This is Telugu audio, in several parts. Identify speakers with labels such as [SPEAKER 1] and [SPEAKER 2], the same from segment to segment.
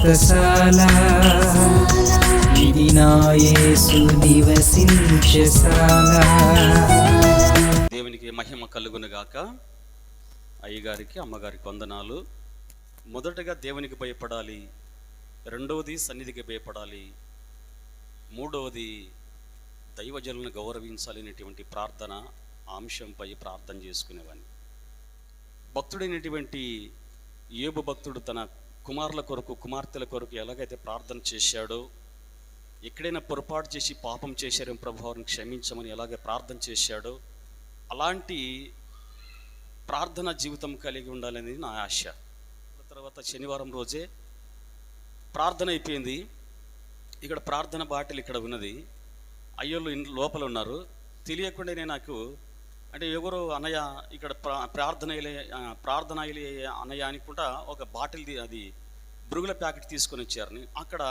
[SPEAKER 1] వ్రతశాల ఇది నివసించశాల
[SPEAKER 2] దేవునికి మహిమ కలుగునుగాక. అయ్యగారికి అమ్మగారికి వందనాలు. మొదటగా దేవునికి భయపడాలి. రెండవది సన్నిధికి భయపడాలి. మూడవది దైవజనులను గౌరవించాలి అనేటువంటి ప్రార్థన అంశంపై ప్రార్థన చేసుకునేవాడిని. భక్తుడైనటువంటి ఏబు భక్తుడు తన కుమారుల కొరకు కుమార్తెల కొరకు ఎలాగైతే ప్రార్థన చేశాడో ఎక్కడైనా పొరపాటు చేసి పాపం చేశారో ప్రభావం క్షమించమని ఎలాగ ప్రార్థన చేశాడో అలాంటి ప్రార్థన జీవితం కలిగి ఉండాలనేది నా ఆశ. తర్వాత శనివారం రోజే ప్రార్థన అయిపోయింది. ఇక్కడ ప్రార్థన బాటిల్ ఇక్కడ ఉన్నది. అయ్యోళ్ళు ఇంట్లో లోపల ఉన్నారు. తెలియకుండానే నాకు అంటే ఎవరు అన్నయ్య ఇక్కడ ప్రా ప్రార్థన ప్రార్థన అయ్యలే అన్నయ్య అనుకుంటా ఒక బాటిల్ అది బురుగుల ప్యాకెట్ తీసుకొని వచ్చారని అక్కడ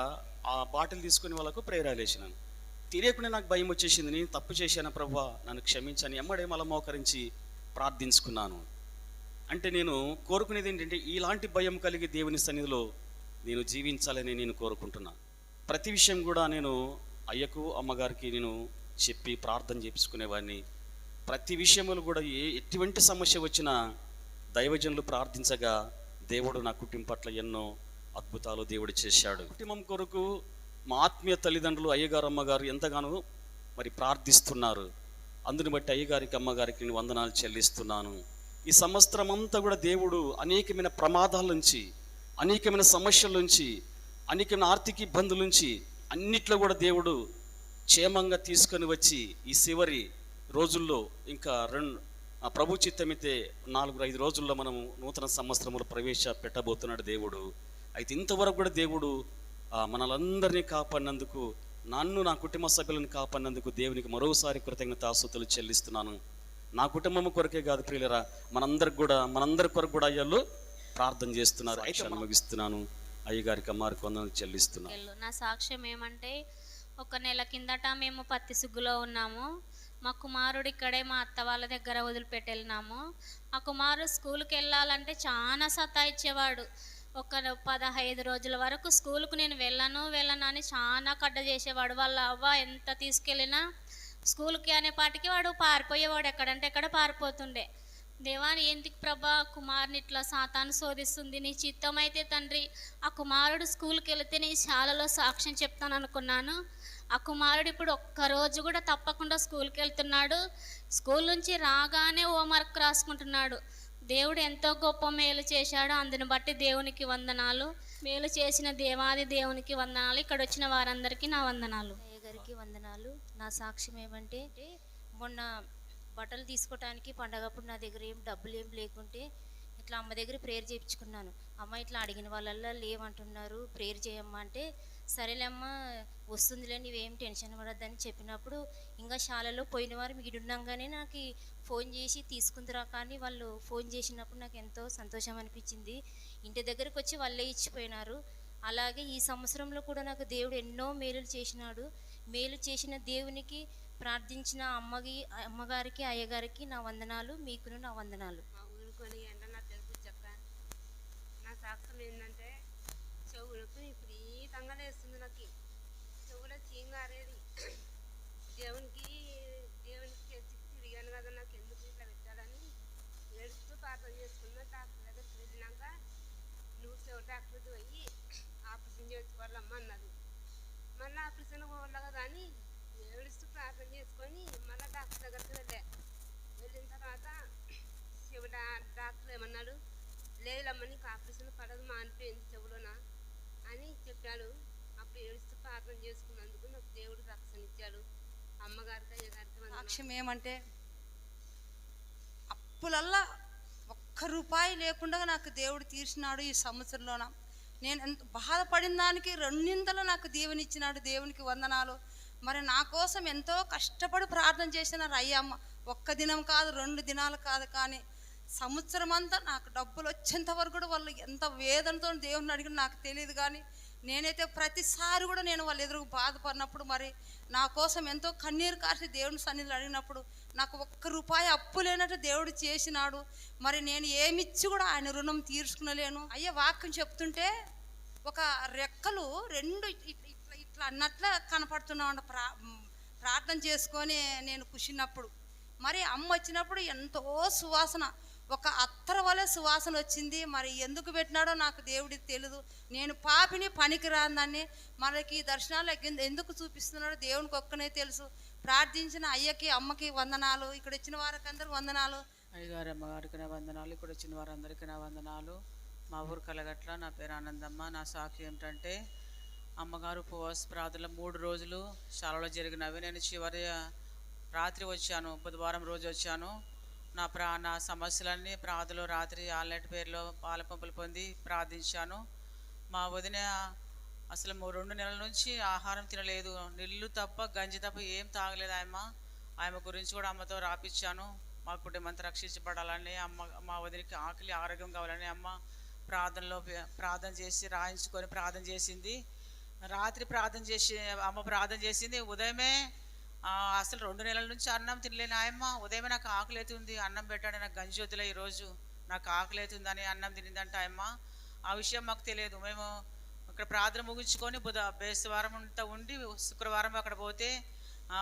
[SPEAKER 2] ఆ బాటిల్ తీసుకుని వాళ్ళకు ప్రేరాలు వేసినాను తెలియకుండా నాకు భయం వచ్చేసింది. నేను తప్పు చేశాను ప్రభా నన్ను క్షమించని ఎమ్మడే మళ్ళీ మోకరించి ప్రార్థించుకున్నాను. అంటే నేను కోరుకునేది ఏంటంటే ఇలాంటి భయం కలిగి దేవుని సన్నిధిలో నేను జీవించాలని నేను కోరుకుంటున్నాను ప్రతి విషయం కూడా నేను అయ్యకు అమ్మగారికి నేను చెప్పి ప్రార్థన చేపించుకునేవాడిని. ప్రతి విషయంలో కూడా ఏ ఎటువంటి సమస్య వచ్చినా దైవజనులు ప్రార్థించగా దేవుడు నా కుటుంబం పట్ల ఎన్నో అద్భుతాలు దేవుడు చేశాడు. కుటుంబం కొరకు మా ఆత్మీయ తల్లిదండ్రులు అయ్యగారు అమ్మగారు ఎంతగానో మరి ప్రార్థిస్తున్నారు. అందుని బట్టి అయ్యగారికి అమ్మగారికి నేను వందనాలు చెల్లిస్తున్నాను. ఈ సంవత్సరం అంతా కూడా దేవుడు అనేకమైన ప్రమాదాల నుంచి అనేకమైన సమస్యల నుంచి అనేకమైన ఆర్థిక ఇబ్బందుల నుంచి అన్నిట్లో కూడా దేవుడు క్షేమంగా తీసుకొని వచ్చి ఈ చివరి రోజుల్లో ఇంకా రెండు ఆ ప్రభు చిత్తమైతే నాలుగు ఐదు రోజుల్లో మనము నూతన సంవత్సరములు ప్రవేశ పెట్టబోతున్నాడు దేవుడు. అయితే ఇంతవరకు కూడా దేవుడు మనలందరినీ కాపాడినందుకు నన్ను నా కుటుంబ సభ్యులను కాపాడినందుకు దేవునికి మరోసారి కృతజ్ఞతాస్తుతులు చెల్లిస్తున్నాను. నా కుటుంబం కొరకే కాదు ప్రియులరా మనందరికి కూడా మనందరి కొరకు కూడా అయ్యాళ్ళు ప్రార్థన చేస్తున్నారు అయితే ముగిస్తున్నాను అయ్యగారికి అమ్మారికి వందనలు చెల్లిస్తున్నాను.
[SPEAKER 3] నా సాక్ష్యం ఏమంటే ఒక నెల కిందట మేము పత్తి సుగ్గులో ఉన్నాము. మా కుమారుడు ఇక్కడే మా అత్త వాళ్ళ దగ్గర వదిలిపెట్టి వెళ్ళినాము మా కుమారుడు స్కూల్కి వెళ్ళాలంటే చాలా సతాయిచ్చేవాడు. ఒక పదహైదు రోజుల వరకు స్కూల్కు నేను వెళ్ళను వెళ్ళను అని చాలా కడ్డ చేసేవాడు. వాళ్ళ అవ్వ ఎంత తీసుకెళ్ళినా స్కూల్కి అనే పాటికి వాడు పారిపోయేవాడు. ఎక్కడంటే ఎక్కడ పారిపోతుండే. దేవాని ఎందుకు ప్రభా కుమారుని ఇట్లా సాతాను శోధిస్తుంది? నీ చిత్తం అయితే తండ్రి ఆ కుమారుడు స్కూల్కి వెళితే నీ శాలలో సాక్ష్యం చెప్తాను అనుకున్నాను. ఆ కుమారుడు ఇప్పుడు ఒక్క రోజు కూడా తప్పకుండా స్కూల్కి వెళ్తున్నాడు స్కూల్ నుంచి రాగానే హోంవర్క్ రాసుకుంటున్నాడు. దేవుడు ఎంతో గొప్ప మేలు చేశాడు. అందుని బట్టి దేవునికి వందనాలు. మేలు చేసిన దేవాది దేవునికి వందనాలు. ఇక్కడ వచ్చిన వారందరికీ నా వందనాలు.
[SPEAKER 4] గారికి వందనాలు. నా సాక్ష్యం ఏమంటే మొన్న బట్టలు తీసుకోవటానికి పండగప్పుడు నా దగ్గర ఏం డబ్బులు ఏం లేకుంటే ఇట్లా అమ్మ దగ్గర ప్రేయర్ చేయించుకున్నాను. అమ్మ ఇట్లా అడిగిన వాళ్ళల్లో లేవంటున్నారు ప్రేయర్ చేయమ్మా అంటే సరేలేమ్మా వస్తుందిలే నీవేం టెన్షన్ పడద్దని చెప్పినప్పుడు ఇంకా శాలలో పోయిన వారు మిగిడున్నాగానే నాకు ఫోన్ చేసి తీసుకుందిరా కానీ వాళ్ళు ఫోన్ చేసినప్పుడు నాకు ఎంతో సంతోషం అనిపించింది. ఇంటి దగ్గరకు వచ్చి వాళ్ళే ఇచ్చిపోయినారు. అలాగే ఈ సంవత్సరంలో కూడా నాకు దేవుడు ఎన్నో మేలులు చేసినాడు. మేలు చేసిన దేవునికి ప్రార్థించిన అమ్మకి అమ్మగారికి అయ్యగారికి నా వందనాలు మీకును నా వందనాలు.
[SPEAKER 5] మా ఊరుకొని ఎండ నా తెలుగు చెక్క నా సాక్ష్యం ఏంటంటే చెవులకు విపరీతంగా లేస్తుంది తంగలేస్తుంది నాకు. చెవులో చీంగారేది దేవునికి దేవునికి తెచ్చి తిరిగాను కదా నాకు ఎందుకు ఇట్లా పెట్టాలని ఏడుస్తూ ప్రార్థన చేసుకున్నా. డాక్టర్ దగ్గరికి వెళ్ళినాక నువ్వు చెవు డాక్టర్ పోయి ఆపరేషన్ చేసుకోవాలమ్మా అన్నది మళ్ళీ ఆపరేషన్ పోవాలి కదా అని ఫస్ట్ ప్రార్థన చేసుకొని మళ్ళీ డాక్టర్ దగ్గరికి వెళ్ళా వెళ్ళిన తర్వాత శివుడు డాక్టర్ ఏమన్నాడు లేదులమ్మ నీకు ఆపరేషన్ పడదు మానిపోయింది చెవులోన అని చెప్పాడు అప్పుడు ఏడుస్తూ ప్రార్థన చేసుకున్నందుకు నాకు దేవుడు రక్షణ ఇచ్చాడు అమ్మగారికి అయ్యగారికి వందనాలు.
[SPEAKER 6] సాక్ష్యం ఏమంటే అప్పులల్లా ఒక్క రూపాయి లేకుండా నాకు దేవుడు తీర్చినాడు ఈ సంవత్సరంలోన నేను ఎంత బాధపడిన దానికి రెండింతలు నాకు దేవునిచ్చినాడు దేవునికి వందనాలు మరి నా కోసం ఎంతో కష్టపడి ప్రార్థన చేసినారు అయ్యమ్మ ఒక్క దినం కాదు రెండు దినాలు కాదు కానీ సంవత్సరం అంతా నాకు డబ్బులు వచ్చేంత వరకు కూడా వాళ్ళు ఎంత వేదనతో దేవుని అడిగిన నాకు తెలియదు కానీ నేనైతే ప్రతిసారి కూడా నేను వాళ్ళ ఎదురు బాధపడినప్పుడు మరి నా కోసం ఎంతో కన్నీరు కాసి దేవుని సన్నిధిలో అడిగినప్పుడు నాకు ఒక్క రూపాయి అప్పు లేనట్టు దేవుడు చేసినాడు. మరి నేను ఏమిచ్చి కూడా ఆయన రుణం తీర్చుకునలేను. అయ్యే వాక్యం చెప్తుంటే ఒక రెక్కలు రెండు ఇట్లా అన్నట్లు అన్నట్ల కనపడుతున్నామంట ప్రా ప్రార్థన చేసుకొని నేను కుషినప్పుడు మరి అమ్మ వచ్చినప్పుడు ఎంతో సువాసన. ఒక అత్తర వలె సువాసన వచ్చింది. మరి ఎందుకు పెట్టినాడో నాకు దేవుడికి తెలియదు నేను పాపిని పనికిరాందని మనకి ఈ దర్శనాలు ఎందుకు చూపిస్తున్నాడో దేవునికి ఒక్కనే తెలుసు. ప్రార్థించిన అయ్యకి అమ్మకి వందనాలు. ఇక్కడ వచ్చిన వారికి అందరు వందనాలు.
[SPEAKER 7] అయ్యగారు అమ్మగారికి నా వందనాలు. ఇక్కడ వచ్చిన వారందరికీ నా వందనాలు. మా ఊరు కలగట్ల. నా పేరు ఆనందమ్మ. నా సాక్షి ఏమిటంటే అమ్మగారు ఉపవాస ప్రార్థనలు మూడు రోజులు శాలలో జరిగినవి. నేను చివరి రాత్రి వచ్చాను బుధవారం రోజు వచ్చాను. నా ప్రా నా సమస్యలన్నీ ప్రార్థనలో రాత్రి ఆల్నెట్ పేరులో పాల పంపులు పొంది ప్రార్థించాను. మా వదిన అసలు రెండు నెలల నుంచి ఆహారం తినలేదు. నీళ్ళు తప్ప గంజి తప్ప ఏం తాగలేదు ఆయమ్మ. ఆమె గురించి కూడా అమ్మతో రాపిచ్చాను మా కుటుంబంతో రక్షించబడాలని అమ్మ మా వదినికి ఆకలి ఆరోగ్యం కావాలని అమ్మ ప్రార్థనలో ప్రార్థన చేసి రాయించుకొని ప్రార్థన చేసింది. రాత్రి ప్రార్థన చేసి అమ్మ ప్రార్థన చేసింది ఉదయమే అసలు రెండు నెలల నుంచి అన్నం తినలేను ఆయమ్మ ఉదయమే నాకు ఆకలి అవుతుంది అన్నం పెట్టాడు నాకు గంజి వద్దులే ఈరోజు నాకు ఆకలి అవుతుందని అన్నం తినిందంట ఆయమ్మ ఆ విషయం మాకు తెలియదు. మేము ఇక్కడ ప్రార్థన ముగించుకొని బుధ బేస్తవారం అంతా ఉండి శుక్రవారం అక్కడ పోతే ఆ,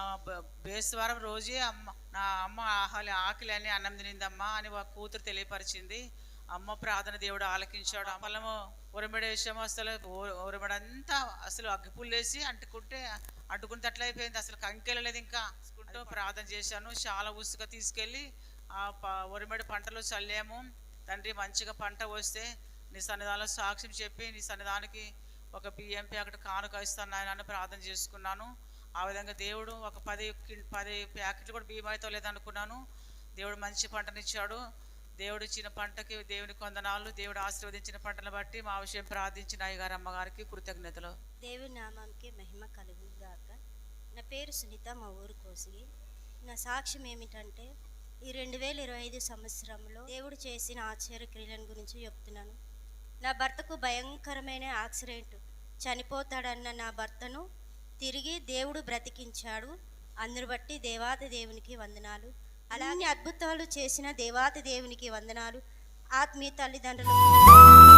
[SPEAKER 7] బేస్తవారం రోజే అమ్మ నా అమ్మ ఆహాలి ఆకలి అని అన్నం తినిందమ్మా అని కూతురు తెలియపరిచింది. అమ్మ ప్రార్థన దేవుడు ఆలకించాడు. ఆ పొలము ఉరమిడేసాము అసలు ఉరమడంతా అసలు అగ్గిపుల్లేసి అంటుకుంటే అడ్డుకుని అయిపోయింది అసలు కంకెళ్ళలేదు ఇంకా. అంటూ ప్రార్థన చేశాను. చాలా ఉసుక తీసుకెళ్ళి ఆ ప ఉరిమెడి పంటలో చల్లాము. తండ్రి మంచిగా పంట వస్తే నీ సన్నిధానంలో సాక్ష్యం చెప్పి నీ సన్నిధానికి ఒక బియ్యం ప్యాకెట్ కానుక ఇస్తాను నాయన అని ప్రార్థన చేసుకున్నాను. ఆ విధంగా దేవుడు ఒక పది కిం- పది ప్యాకెట్లు కూడా బియ్యం అయితే లేదనుకున్నాను. దేవుడు మంచి పంటనిచ్చాడు. దేవుడు ఇచ్చిన పంటకి దేవుని కొందనాలు దేవుడు ఆశీర్వదించిన పంటను బట్టి మా విషయం ప్రార్థించిన అయ్యగారు అమ్మగారికి కృతజ్ఞతలు.
[SPEAKER 8] దేవుని నామానికి మహిమ కలుగును గాక. నా పేరు సునీత మా ఊరు కోసిగి. నా సాక్ష్యం ఏమిటంటే ఈ రెండు వేల ఇరవై ఐదు సంవత్సరంలో దేవుడు చేసిన ఆశ్చర్య క్రియలను గురించి చెప్తున్నాను. నా భర్తకు భయంకరమైన యాక్సిడెంట్. చనిపోతాడన్న నా భర్తను తిరిగి దేవుడు బ్రతికించాడు. అందును బట్టి దేవాత దేవునికి వందనాలు. అలాగే అద్భుతాలు చేసిన దేవాతి దేవునికి వందనాలు. ఆత్మీయ తల్లిదండ్రులకు